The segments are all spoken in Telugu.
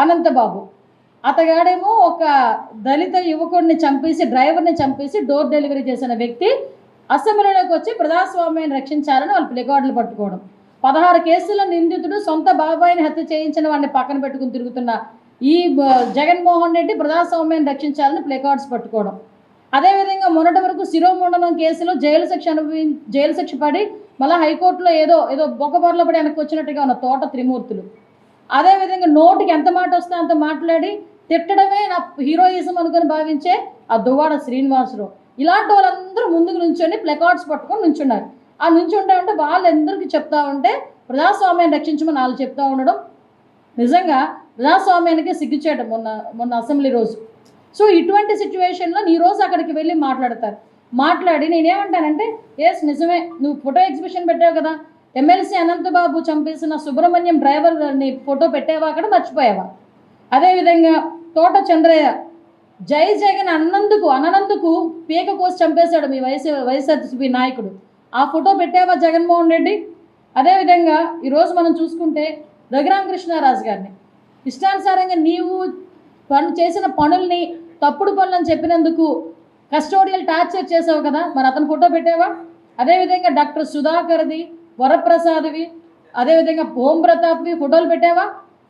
అనంతబాబు. అతగాడేమో ఒక దళిత యువకుడిని చంపేసి డ్రైవర్ని చంపేసి డోర్ డెలివరీ చేసిన వ్యక్తి అసెంబ్లీలోకి వచ్చి ప్రజాస్వామ్యాన్ని రక్షించాలని వాళ్ళు ప్లేకార్డులు పట్టుకోవడం. పదహారు కేసుల నిందితుడు సొంత బాబాయిని హత్య చేయించిన వాడిని పక్కన పెట్టుకుని తిరుగుతున్న ఈ జగన్మోహన్ రెడ్డి ప్రజాస్వామ్యాన్ని రక్షించాలని ప్లేకార్డ్స్ పట్టుకోవడం. అదేవిధంగా మొన్నటి వరకు శిరోముండనం కేసులో జైలు శిక్ష అనుభవి జైలు శిక్ష పడి మళ్ళీ హైకోర్టులో ఏదో ఏదో బొక్కబొరలో పడి వెనక్కి వచ్చినట్టుగా ఉన్న తోట త్రిమూర్తులు. అదేవిధంగా నోటికి ఎంత మాట వస్తే అంత మాట్లాడి తిట్టడమే నా హీరోయిజం అనుకుని భావించే ఆ దువ్వాడ శ్రీనివాసరావు ఇలాంటి వాళ్ళందరూ ముందుకు నుంచొని ప్లకార్డ్స్ పట్టుకొని నుంచున్నారు. ఆ నుంచుంటే ఉంటే వాళ్ళందరికీ చెప్తా ఉంటే ప్రజాస్వామ్యాన్ని రక్షించమని వాళ్ళు చెప్తా ఉండడం నిజంగా ప్రజాస్వామ్యానికి సిగ్గుచేయడం మొన్న మొన్న అసెంబ్లీ రోజు. సో ఇటువంటి సిచ్యువేషన్లో నీ రోజు అక్కడికి వెళ్ళి మాట్లాడతారు. మాట్లాడి నేనేమంటానంటే ఎస్ నిజమే. నువ్వు ఫోటో ఎగ్జిబిషన్ పెట్టావు కదా. ఎమ్మెల్సీ అనంతబాబు చంపేసిన సుబ్రహ్మణ్యం డ్రైవర్ని ఫోటో పెట్టేవా? అక్కడ మర్చిపోయావా? అదేవిధంగా తోట చంద్రయ్య జై జగన్ అన్నందుకు అననందుకు పీక కోసి చంపేశాడు మీ వైఎస్ వైఎస్ఆర్సీపీ నాయకుడు. ఆ ఫోటో పెట్టావా జగన్మోహన్ రెడ్డి? అదేవిధంగా ఈరోజు మనం చూసుకుంటే రఘురామకృష్ణరాజు గారిని. ఇష్టానుసారంగా నీవు పను చేసిన పనుల్ని తప్పుడు పనులని చెప్పినందుకు కస్టోడియల్ టార్చర్ చేసావు కదా మరి అతను ఫోటో పెట్టావా? అదేవిధంగా డాక్టర్ సుధాకర్ది వరప్రసాద్వి అదేవిధంగా ఓం ప్రతాప్వి ఫోటోలు పెట్టావా?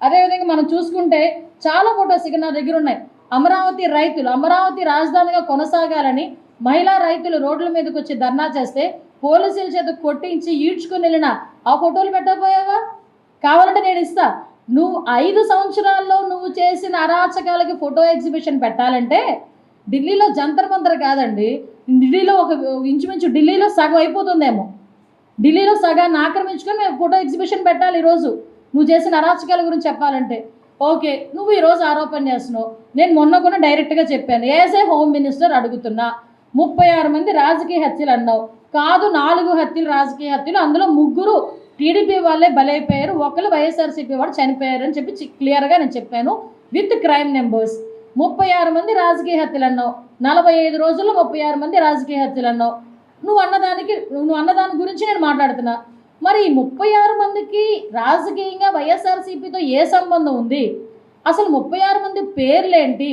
అదేవిధంగా మనం చూసుకుంటే చాలా ఫోటోస్ ఇక నా దగ్గర ఉన్నాయి. అమరావతి రైతులు అమరావతి రాజధానిగా కొనసాగాలని మహిళా రైతులు రోడ్ల మీదకి వచ్చి ధర్నా చేస్తే పోలీసుల చేత కొట్టించి ఈడ్చుకుని వెళ్ళిన ఆ ఫోటోలు పెట్టకపోయావా? కావాలంటే నేను ఇస్తా. నువ్వు ఐదు సంవత్సరాల్లో నువ్వు చేసిన అరాచకాలకి ఫోటో ఎగ్జిబిషన్ పెట్టాలంటే ఢిల్లీలో జంతర్ మంతర్ కాదండి. ఢిల్లీలో ఒక ఇంచుమించు ఢిల్లీలో సగం అయిపోతుందేమో. ఢిల్లీలో సగాన్ని ఆక్రమించుకొని మేము ఫోటో ఎగ్జిబిషన్ పెట్టాలి ఈరోజు. నువ్వు చేసిన అరాచకాల గురించి చెప్పాలంటే. ఓకే నువ్వు ఈరోజు ఆరోపణ చేస్తున్నావు. నేను మొన్న కూడా డైరెక్ట్గా చెప్పాను. ఏసే హోమ్ మినిస్టర్ అడుగుతున్నా ముప్పై ఆరు మంది రాజకీయ హత్యలు అన్నావు. కాదు నాలుగు హత్యలు రాజకీయ హత్యలు. అందులో ముగ్గురు టీడీపీ వాళ్ళే బలైపోయారు. ఒకరు వైఎస్ఆర్సీపీ వాళ్ళు చనిపోయారు అని చెప్పి క్లియర్గా నేను చెప్పాను. With crime numbers. ముప్పై ఆరు మంది రాజకీయ హత్యలు అన్నావు. నలభై ఐదు రోజుల్లో ముప్పై ఆరు మంది రాజకీయ హత్యలు అన్నావు. నువ్వు అన్నదానికి నువ్వు అన్నదాని గురించి నేను మాట్లాడుతున్నా. మరి ఈ ముప్పై ఆరు మందికి రాజకీయంగా వైఎస్ఆర్సీపీతో ఏ సంబంధం ఉంది? అసలు ముప్పై ఆరు మంది పేర్లేంటి?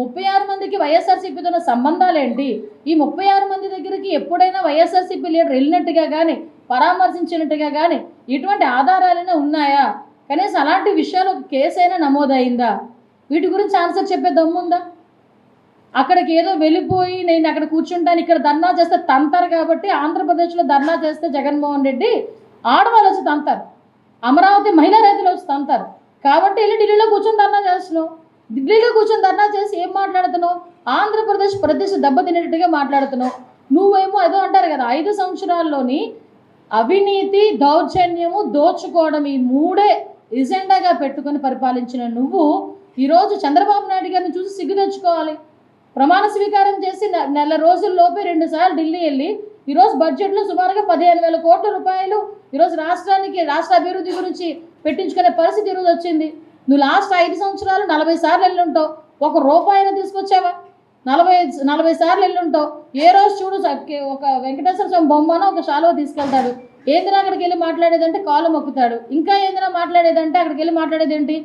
ముప్పై ఆరు మందికి వైఎస్ఆర్సీపీతో ఉన్న సంబంధాలేంటి? ఈ ముప్పై ఆరు మంది దగ్గరికి ఎప్పుడైనా వైఎస్ఆర్సీపీ లీడర్ వెళ్ళినట్టుగా కానీ పరామర్శించినట్టుగా కానీ ఇటువంటి ఆధారాలైనా ఉన్నాయా? కనీసం అలాంటి విషయాలు ఒక అయినా నమోదైందా? వీటి గురించి ఆన్సర్ చెప్పే దమ్ముందా? అక్కడికి ఏదో వెళ్ళిపోయి నేను అక్కడ కూర్చుంటాను ఇక్కడ ధర్నా చేస్తే తంతారు కాబట్టి ఆంధ్రప్రదేశ్లో ధర్నా చేస్తే జగన్మోహన్ రెడ్డి ఆడవాళ్ళు వచ్చి తంతారు. అమరావతి మహిళా రైతులు వచ్చి తంతారు. కాబట్టి వెళ్ళి ఢిల్లీలో కూర్చొని ధర్నా చేస్తున్నావు. ఢిల్లీలో కూర్చొని ధర్నా చేసి ఏం మాట్లాడుతున్నావు? ఆంధ్రప్రదేశ్ ప్రదేశ్ దెబ్బతినేటట్టుగా మాట్లాడుతున్నావు. నువ్వేమో ఏదో అంటారు కదా ఐదు సంవత్సరాల్లోని అవినీతి దౌర్జన్యము దోచుకోవడం ఈ మూడే ఎజెండాగా పెట్టుకొని పరిపాలించిన నువ్వు ఈరోజు చంద్రబాబు నాయుడు గారిని చూసి సిగ్గు తెచ్చుకోవాలి. ప్రమాణ స్వీకారం చేసి నెల రోజుల్లోపే రెండుసార్లు ఢిల్లీ వెళ్ళి ఈరోజు బడ్జెట్లో సుమారుగా పదిహేను వేల కోట్ల రూపాయలు ఈరోజు రాష్ట్రానికి రాష్ట్ర అభివృద్ధి గురించి పెట్టించుకునే పరిస్థితి ఈరోజు వచ్చింది. నువ్వు లాస్ట్ ఐదు సంవత్సరాలు నలభై సార్లు వెళ్ళుంటావు ఒక రూపాయిని తీసుకొచ్చావా? నలభై నలభై సార్లు వెళ్ళుంటావు ఏ రోజు చూడు ఒక వెంకటేశ్వర స్వామి బొమ్మను ఒక శాలువ తీసుకెళ్తాడు. ఏందిరా అక్కడికి వెళ్ళి మాట్లాడేదంటే కాలు మొక్కుతాడు. ఇంకా ఏందిరా మాట్లాడేదంటే అక్కడికి వెళ్ళి మాట్లాడేది ఏంటి?